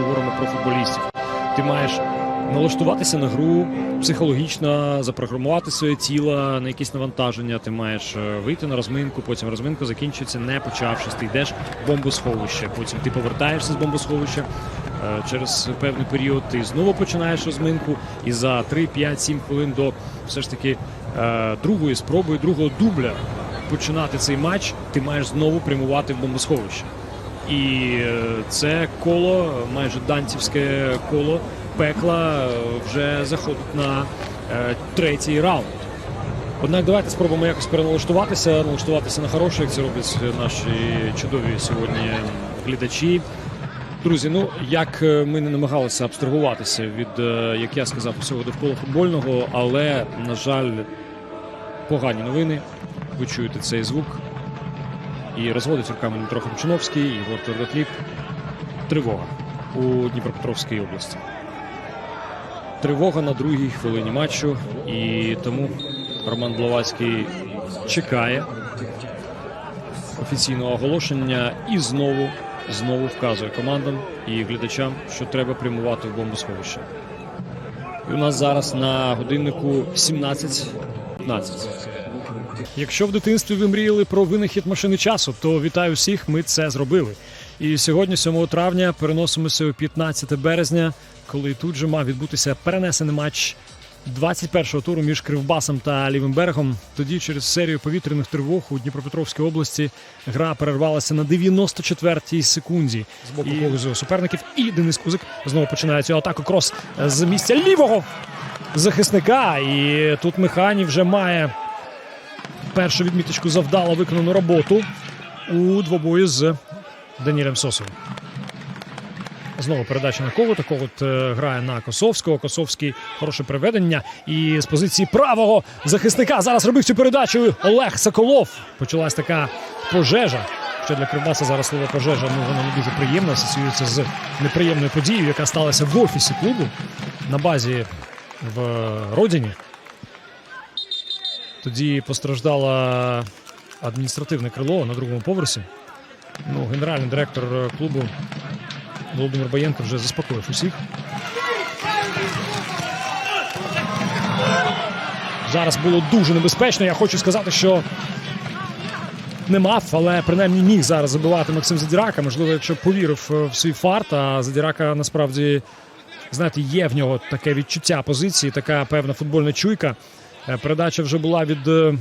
говоримо про футболістів. Ти маєш налаштуватися на гру психологічно, запрограмувати своє тіло на якісь навантаження. Ти маєш е, вийти на розминку, потім розминка закінчується, не почавшись. Ти йдеш в бомбосховище. Потім ти повертаєшся з бомбосховища. Е, Через певний період ти знову починаєш розминку, і за 3, 5, 7 хвилин до все ж таки е, другої спроби, другого дубля починати цей матч, ти маєш знову прямувати в бомбосховище. І це коло, майже данцівське коло пекла, вже заходить на е, третій раунд. Однак давайте спробуємо якось переналаштуватися, налаштуватися на хороше, як це роблять наші чудові сьогодні глядачі. Друзі, ну як е, ми не намагалися абстрагуватися від, е, як я сказав, усього довкола футбольного, але, на жаль, погані новини. Ви чуєте цей звук. І розводить руками Дмитро Хомчиновський, Єгор Твердокліп. Тривога у Дніпропетровській області. Тривога на другій хвилині матчу. І тому Роман Блавацький чекає офіційного оголошення і знову, знову вказує командам і глядачам, що треба прямувати в бомбосховище. І у нас зараз на годиннику 17.15. Якщо в дитинстві ви мріяли про винахід машини часу, то вітаю всіх, ми це зробили. І сьогодні, 7 травня, переносимося у 15 березня, коли тут же мав відбутися перенесений матч 21-го туру між Кривбасом та Лівим берегом. Тоді через серію повітряних тривог у Дніпропетровській області гра перервалася на 94-й секунді з боку когось з суперників. І Денис Кузик знову починає цю атаку крос з місця лівого захисника. І тут Механів вже має першу відміточку за вдало виконану роботу у двобої з Данілем Сосовим. Знову передача на Ковута. Ковут е, грає на Косовського. Косовський хороше приведення. І з позиції правого захисника зараз робив цю передачу Олег Соколов. Почалась така пожежа. Що для Кривбаса зараз слово пожежа ну воно не дуже приємно асоціюється з неприємною подією, яка сталася в офісі клубу на базі в Родіні. Тоді постраждало адміністративне крило на другому поверсі. Ну, генеральний директор е, клубу Володимир Баєнко вже заспокоїв усіх. Зараз було дуже небезпечно. Я хочу сказати, що не мав, але принаймні міг зараз забивати Максим Задірака. Можливо, якщо повірив е, в свій фарт, а Задірака насправді, знаєте, є в нього таке відчуття позиції, така певна футбольна чуйка. Е, Передача вже була від е,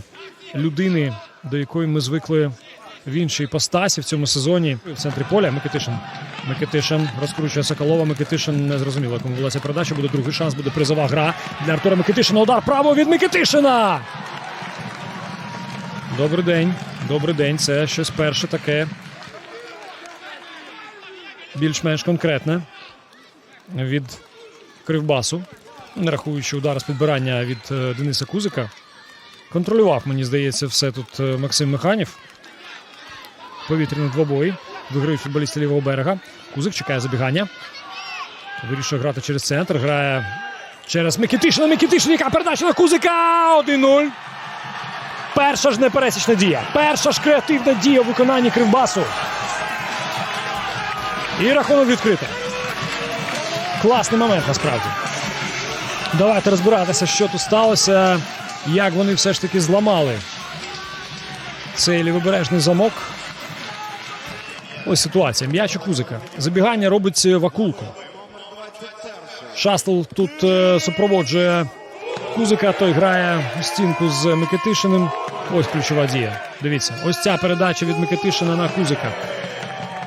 людини, до якої ми звикли в іншій постасі в цьому сезоні. В центрі поля Микитишин. Микитишин розкручує Соколова. Микитишин не зрозуміло, кому була ця передача. Буде другий шанс, буде призова гра для Артура Микитишина. Удар право від Микитишина. Добрий день. Добрий день. Це щось перше таке. Більш-менш конкретне від Кривбасу, не рахуючи удар з підбирання від е, Дениса Кузика. Контролював, мені здається, все тут е, Максим Механів. Повітряний двобой. Виграють футболісти лівого берега. Кузик чекає забігання. Вирішує грати через центр. Грає через Микитишина. Микитишин, яка передача на Кузика! 1-0. Перша ж непересічна дія. Перша ж креативна дія у виконанні Кривбасу. І рахунок відкрито. Класний момент насправді. Давайте розбиратися, що тут сталося, як вони все ж таки зламали цей лівобережний замок. Ось ситуація. М'яч у Кузика. Забігання робить Вакулко. Шастл тут е, супроводжує Кузика. Той грає у стінку з Микитишиним. Ось ключова дія. Дивіться, ось ця передача від Микитишина на Кузика.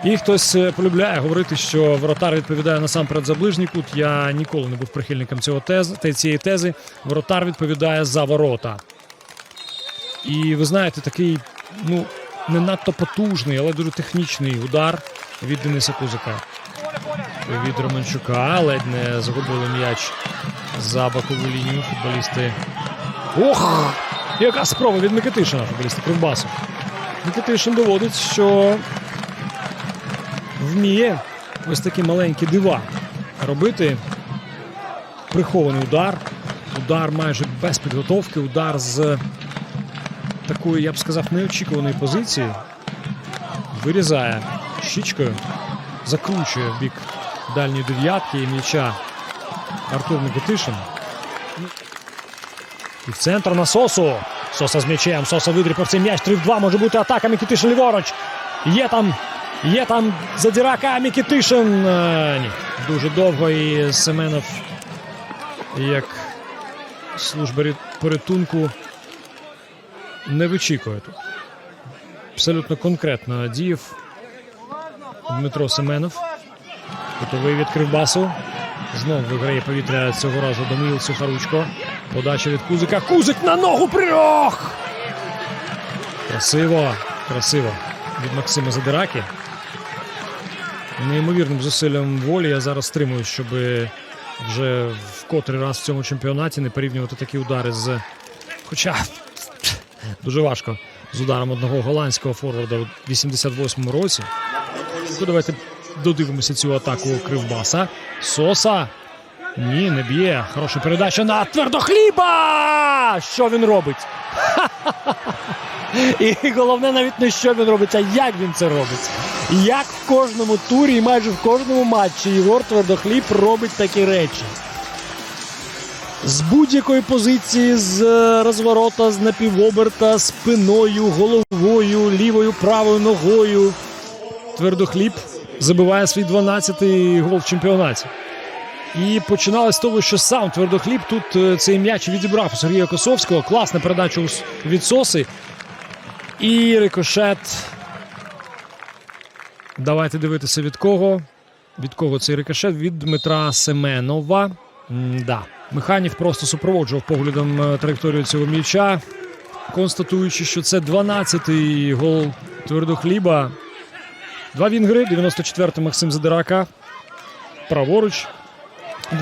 І хтось е, полюбляє говорити, що воротар відповідає насамперед за ближній кут. Я ніколи не був прихильником цього тез, цієї тези. Воротар відповідає за ворота. І ви знаєте, такий, ну, не надто потужний, але дуже технічний удар від Дениса Кузика. Від Романчука ледь не загубили м'яч за бокову лінію футболісти. Ох! Яка спроба від Микитишина, футболісти Кривбасу. Микитишин доводить, що вміє ось такі маленькі дива робити. Прихований удар. Удар майже без підготовки, удар з такої, я б сказав, неочікуваної позиції. Вирізає щічкою, закручує в бік дальньої дев'ятки і м'яча Артур Микитишин. І в центр на Сосу. Соса з м'ячем. Соса видріпав цей м'яч. 3 в 2 може бути атака Микитишин ліворуч. Є там. Є там задірака Микитишин. Е, ні. Дуже довго і Семенов як служба порятунку не вичікує тут. Абсолютно конкретно діяв Дмитро Семенов. Готовий від Кривбасу. Знов виграє повітря цього разу Даниїл Сухаручко. Подача від Кузика. Кузик на ногу прирох! Красиво, красиво. Від Максима Задираки. Неймовірним зусиллям волі я зараз стримую, щоб вже в котрий раз в цьому чемпіонаті не порівнювати такі удари з. Хоча дуже важко з ударом одного голландського форварда у 88-му році. Ну, давайте додивимося цю атаку Кривбаса. Соса. Ні, не б'є. Хороша передача на твердохліба! Що він робить? І головне навіть не що він робить, а як він це робить. Як в кожному турі і майже в кожному матчі Єгор Твердохліб робить такі речі. З будь-якої позиції, з е, розворота, з напівоберта, спиною, головою, лівою, правою ногою. Твердохліб забиває свій 12-й гол в чемпіонаті. І починалось з того, що сам Твердохліб тут е, цей м'яч відібрав у Сергія Косовського. Класна передача від Соси. І рикошет. Давайте дивитися від кого. Від кого цей рикошет? Від Дмитра Семенова. да. Механів просто супроводжував поглядом е, траєкторію цього м'яча, констатуючи, що це 12-й гол твердохліба. Два вінгри, 94-й Максим Задирака. Праворуч.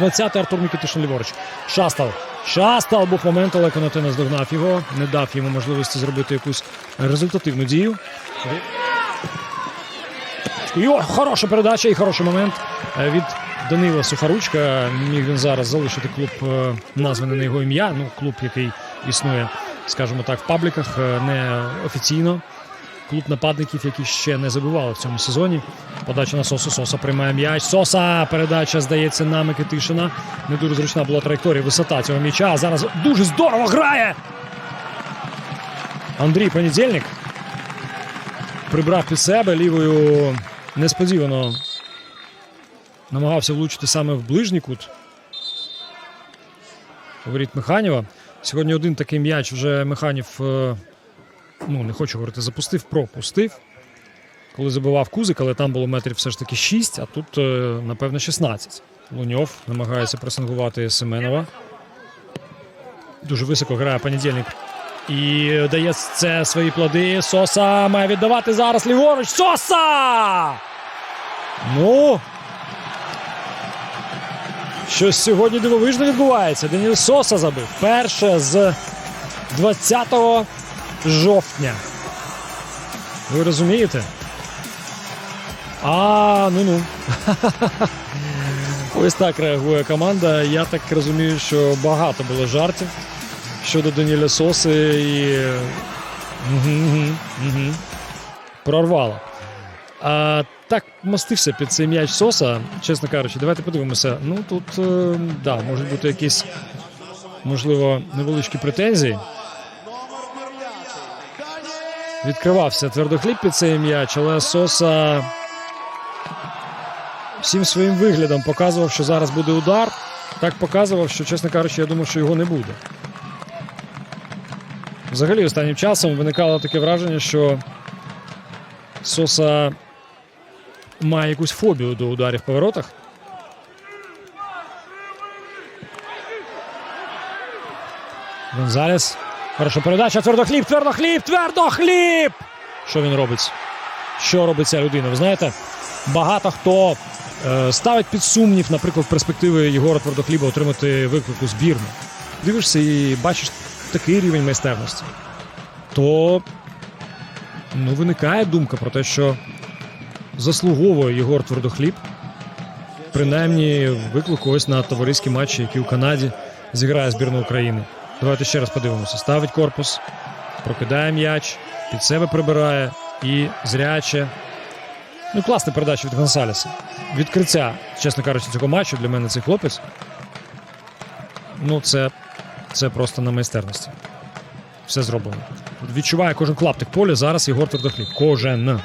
20-й Артур Микитишин ліворуч. Шастал. Шастал був момент, але Конате наздогнав його, не дав йому можливості зробити якусь результативну дію. І о, хороша передача і хороший момент е, від Данила Сухаручка. Міг він зараз залишити клуб, е, названий на його ім'я. Ну, клуб, який існує, скажімо так, в пабліках, е, не офіційно. Клуб нападників, які ще не забивали в цьому сезоні. Подача на Сосу. Соса приймає м'яч. Соса. Передача, здається, на Микитишина. Не дуже зручна була траєкторія, висота цього м'яча. Зараз дуже здорово грає. Андрій Понедільник прибрав під себе лівою несподівано намагався влучити саме в ближній кут. Говорить Механіва. Сьогодні один такий м'яч вже Механів, е, ну не хочу говорити, запустив, пропустив. Коли забивав Кузик, але там було метрів все ж таки 6, а тут, е, напевно, 16. Луньов намагається пресингувати Семенова. Дуже високо грає понедільник. І дає це свої плоди. Соса має віддавати зараз ліворуч. Соса! Ну. Щось сьогодні дивовижно відбувається. Деніл Соса забив. Перше з 20 жовтня. Ви розумієте? А, ну ну. Ось так реагує команда. Я так розумію, що багато було жартів щодо Даніля Соси і. Угу, угу, угу. Прорвало. А, так мастився під цей м'яч Соса, чесно кажучи, давайте подивимося. Ну тут е, да, можуть бути якісь, можливо, невеличкі претензії. Відкривався твердохліб під цей м'яч, але Соса всім своїм виглядом показував, що зараз буде удар. Так показував, що, чесно кажучи, я думав, що його не буде. Взагалі, останнім часом виникало таке враження, що Соса має якусь фобію до ударів по воротах. Гонзалес. Хороша передача. Твердохліб, твердохліб, твердохліб! Що він робить? Що робить ця людина? Ви знаєте, багато хто е, ставить під сумнів, наприклад, перспективи Єгора Твердохліба отримати виклику збірну. Дивишся і бачиш такий рівень майстерності. То ну, виникає думка про те, що заслуговує Єгор Твердохліб. Принаймні виклику ось на товариські матчі, які у Канаді зіграє збірна України. Давайте ще раз подивимося. Ставить корпус, прокидає м'яч, під себе прибирає і зряче Ну, класна передача від Гонсалеса. Відкриття, чесно кажучи, цього матчу для мене цей хлопець. Ну, це, це просто на майстерності. Все зроблено. Відчуває кожен клаптик поля. Зараз Єгор Твердохліб. Кожен.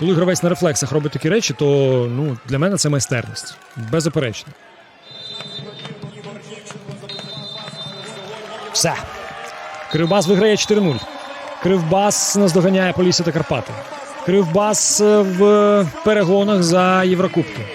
Коли гравець на рефлексах робить такі речі, то ну, для мене це майстерність. Беззаперечно. Все. Кривбас виграє 4-0. Кривбас наздоганяє Полісся та Карпати. Кривбас е, в перегонах за Єврокубки.